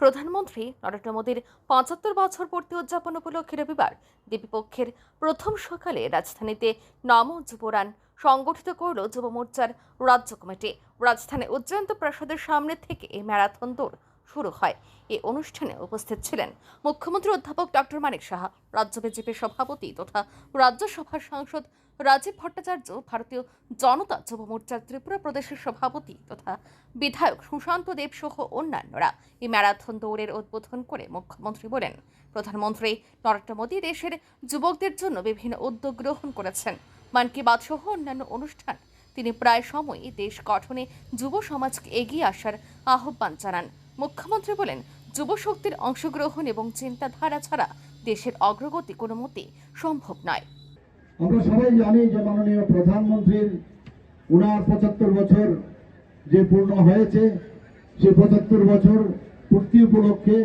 প্রধানমন্ত্রী নরেন্দ্র মোদীর পঁচাত্তর বছর পূর্তি উদযাপন উপলক্ষে রবিবার দেবীপক্ষের প্রথম সকালে রাজধানীতে নম যুবরান সংগঠিত করল যুব মোর্চার রাজ্য কমিটি। রাজধানী উজ্জয়ন্ত প্রাসাদের সামনে থেকে এই ম্যারাথন দৌড় শুরু হয়। এই অনুষ্ঠানে উপস্থিত ছিলেন মুখ্যমন্ত্রী অধ্যাপক ডক্টর মানিক সাহা, রাজ্য বিজেপির সভাপতি তথা রাজ্যসভার সাংসদ রাজীব ভট্টাচার্য, ভারতীয় জনতা যুব মোর্চার ত্রিপুরা প্রদেশের সভাপতি তথা বিধায়ক সুশান্ত দেব সহ অন্যান্যরা এই ম্যারাথন দৌড়ের উদ্বোধন করে মুখ্যমন্ত্রী বলেন, প্রধানমন্ত্রী নরেন্দ্র মোদী দেশের যুবকদের জন্য বিভিন্ন উদ্যোগ গ্রহণ করেছেন। মন কি বাত সহ অন্যান্য অনুষ্ঠান। তিনি প্রায় সময়ই দেশ গঠনে যুব সমাজকে এগিয়ে আসার আহ্বান জানান। মুখ্যমন্ত্রী বলেন যুব শক্তির অংশগ্রহণ এবং চিন্তাধারা ছাড়া দেশের অগ্রগতি কোনো মতেই সম্ভব নয়। আমরা সবাই জানি যে মাননীয় প্রধানমন্ত্রীর উনার পঁচাত্তর বছর যে পূর্ণ হয়েছে, সে পঁচাত্তর বছর পূর্তি উপলক্ষে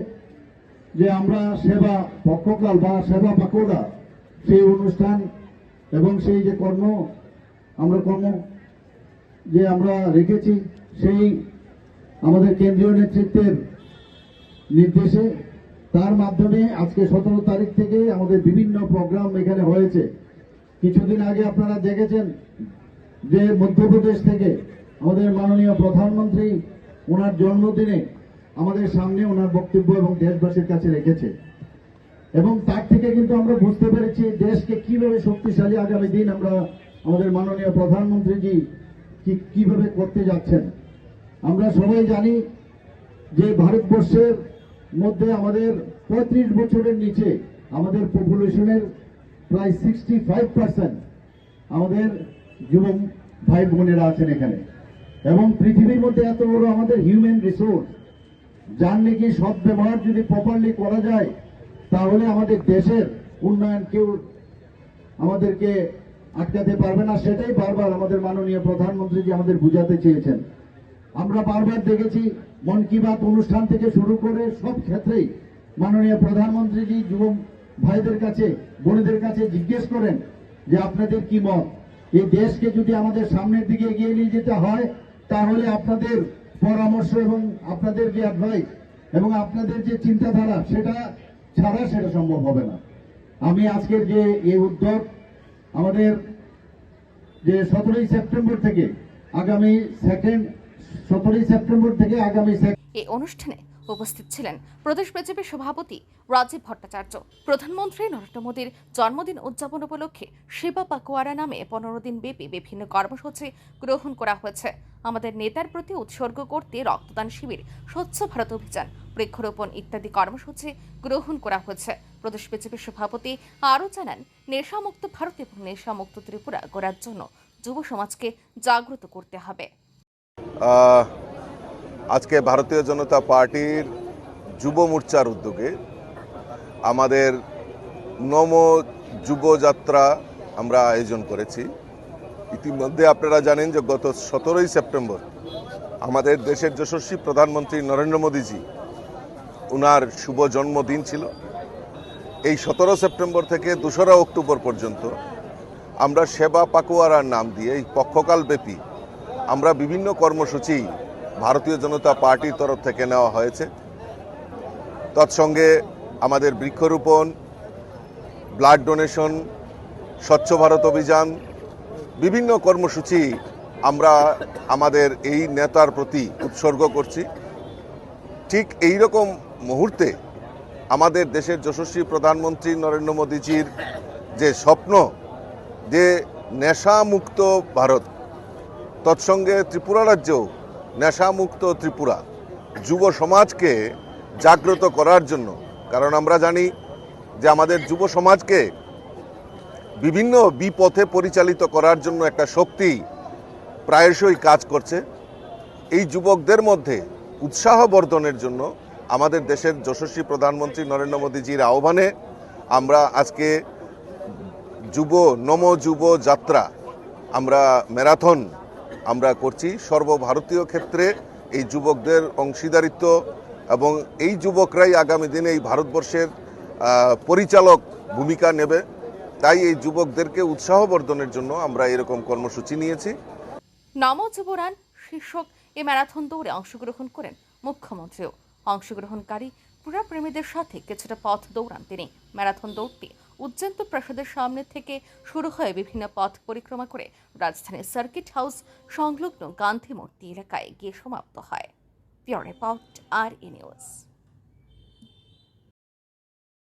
যে আমরা সেবা পক্ষকাল বা সেবা পাকোড়া সেই অনুষ্ঠান এবং সেই যে কর্ম আমরা কর্ম যে আমরা রেখেছি, সেই আমাদের কেন্দ্রীয় নেতৃত্বের নির্দেশে, তার মাধ্যমে আজকে সতেরো তারিখ থেকে আমাদের বিভিন্ন প্রোগ্রাম এখানে হয়েছে। কিছুদিন আগে আপনারা দেখেছেন যে মধ্যপ্রদেশ থেকে আমাদের মাননীয় প্রধানমন্ত্রী ওনার জন্মদিনে আমাদের সামনে ওনার বক্তব্য এবং দেশবাসীর কাছে রেখেছে। এবং তার থেকে কিন্তু আমরা বুঝতে পেরেছি দেশকে কীভাবে শক্তিশালী আগামী দিন আমরা আমাদের মাননীয় প্রধানমন্ত্রীজি কীভাবে করতে যাচ্ছেন। আমরা সবাই জানি যে ভারতবর্ষের মধ্যে আমাদের পঁয়ত্রিশ বছরের নিচে আমাদের পপুলেশনের প্রায় সিক্সটি ফাইভ পার্সেন্ট আমাদের যুব ভাই বোনেরা আছেন এখানে। এবং পৃথিবীর মধ্যে এত বড় আমাদের হিউম্যান রিসোর্স যার নাকি সব ব্যবহার যদি প্রপারলি করা যায়, তাহলে আমাদের দেশের উন্নয়ন কেউ আমাদেরকে আটকাতে পারবে না, সেটাই বারবার আমাদের মাননীয় প্রধানমন্ত্রীজি আমাদের বুঝাতে চেয়েছেন। আমরা বারবার দেখেছি মন কি বাত অনুষ্ঠান থেকে শুরু করে সব ক্ষেত্রেই মাননীয় প্রধানমন্ত্রীজি, যুব ভাইদের কাছে, বোনেদের কাছে জিজ্ঞেস করেন যে আপনাদের কি মত? এই দেশকে যদি আমাদের সামনের দিকে এগিয়ে নিয়ে যেতে হয়, তাহলে আপনাদের পরামর্শ এবং আপনাদের যে অ্যাডভাইস এবং আপনাদের যে চিন্তাধারা, সেটা ছাড়া সেটা সম্ভব হবে না। আমি আজকের যে এই উদ্যোগ, আমাদের যে সতেরোই সেপ্টেম্বর থেকে আগামী সেকেন্ড এই অনুষ্ঠানে উপস্থিত ছিলেন প্রদেশ বিজেপির সভাপতি রাজীব ভট্টাচার্য, প্রধানমন্ত্রী নরেন্দ্র মোদীর জন্মদিন উদযাপন উপলক্ষে সেবা পাকুয়ারা নামে পনেরো দিন ব্যাপী বিভিন্ন কর্মসূচি গ্রহণ করা হয়েছে। আমাদের নেতার প্রতি উৎসর্গ করতে রক্তদান শিবির, স্বচ্ছ ভারত অভিযান, বৃক্ষরোপণ ইত্যাদি কর্মসূচি গ্রহণ করা হয়েছে। প্রদেশ বিজেপির সভাপতি আরও জানান, নেশামুক্ত ভারত এবং নেশামুক্ত ত্রিপুরা গড়ার জন্য যুব সমাজকে জাগ্রত করতে হবে। আজকে ভারতীয় জনতা পার্টির যুব মোর্চার উদ্যোগে আমাদের নম যুবযাত্রা আমরা আয়োজন করেছি। ইতিমধ্যে আপনারা জানেন যে গত সতেরোই সেপ্টেম্বর আমাদের দেশের যশস্বী প্রধানমন্ত্রী নরেন্দ্র মোদীজি ওনার শুভ জন্মদিন ছিল। এই সতেরো সেপ্টেম্বর থেকে দোসরা অক্টোবর পর্যন্ত আমরা সেবা পাকুয়ারার নাম দিয়ে এই পক্ষকাল ব্যাপী আমরা বিভিন্ন কর্মসূচি ভারতীয় জনতা পার্টির তরফ থেকে নেওয়া হয়েছে। তৎসঙ্গে আমাদের বৃক্ষরোপণ, ব্লাড ডোনেশন, স্বচ্ছ ভারত অভিযান, বিভিন্ন কর্মসূচি আমরা আমাদের এই নেতার প্রতি উৎসর্গ করছি। ঠিক এই রকম মুহূর্তে আমাদের দেশের যশস্বী প্রধানমন্ত্রী নরেন্দ্র মোদীজির যে স্বপ্ন, যে নেশামুক্ত ভারত তৎসঙ্গে ত্রিপুরা রাজ্যেও নেশামুক্ত ত্রিপুরা যুব সমাজকে জাগ্রত করার জন্য, কারণ আমরা জানি যে আমাদের যুব সমাজকে বিভিন্ন বিপথে পরিচালিত করার জন্য একটা শক্তি প্রায়শই কাজ করছে। এই যুবকদের মধ্যে উৎসাহ বর্ধনের জন্য আমাদের দেশের যশস্বী প্রধানমন্ত্রী নরেন্দ্র মোদীজির আহ্বানে আমরা আজকে যুব নম যুব যাত্রা, আমরা ম্যারাথন আমরা করছি। সর্বভারতীয় ক্ষেত্রে এই যুবকদের অংশীদারিত্ব এবং এই যুবকরাই আগামী দিনে এই ভারতবর্ষের পরিচালক ভূমিকা নেবে। তাই এই যুবকদেরকে উৎসাহ বর্ধনের জন্য আমরা এরকম কর্মসূচি নিয়েছি। নম শীর্ষক এ ম্যারাথন দৌড়ে অংশগ্রহণ করেন মুখ্যমন্ত্রীও। অংশগ্রহণকারী ক্রীড়াপ্রেমীদের সাথে কিছুটা পথ দৌড়ান তিনি। ম্যারাথন দৌড়টি উজ্জন্ত প্রাসাদের সামনে থেকে শুরু হয়ে বিভিন্ন পথ পরিক্রমা করে রাজধানীর সার্কিট হাউস সংলগ্ন গান্ধী মূর্তি এলাকায় গিয়ে সমাপ্ত হয়। পিওর রিপোর্ট, আর ই নিউজ।